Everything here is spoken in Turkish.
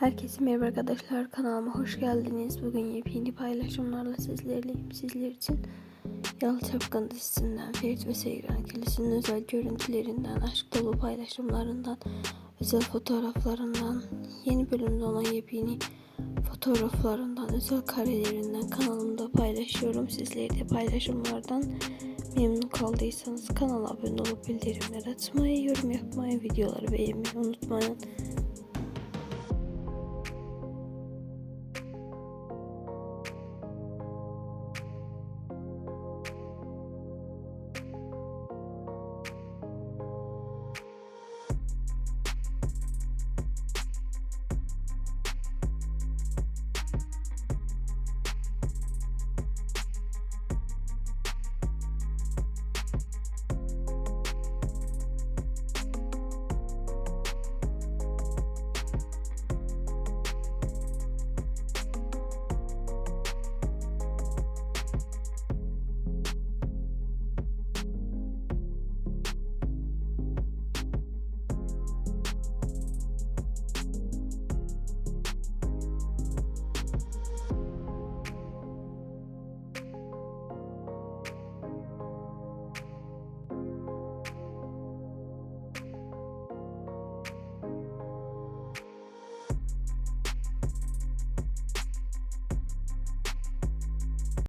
Herkese merhaba arkadaşlar kanalıma hoş geldiniz. Bugün yepyeni paylaşımlarla sizlerleyim. Sizler için Yalı Çapkın dizisinden Ferit ve Seyran Kilisi'nin özel görüntülerinden, aşk dolu paylaşımlarından, özel fotoğraflarından, yeni bölümde olan yepyeni fotoğraflarından, özel karelerinden kanalımda paylaşıyorum. Sizler de paylaşımlardan memnun kaldıysanız kanala abone olup bildirimleri açmayı, yorum yapmayı, videoları beğenmeyi unutmayın.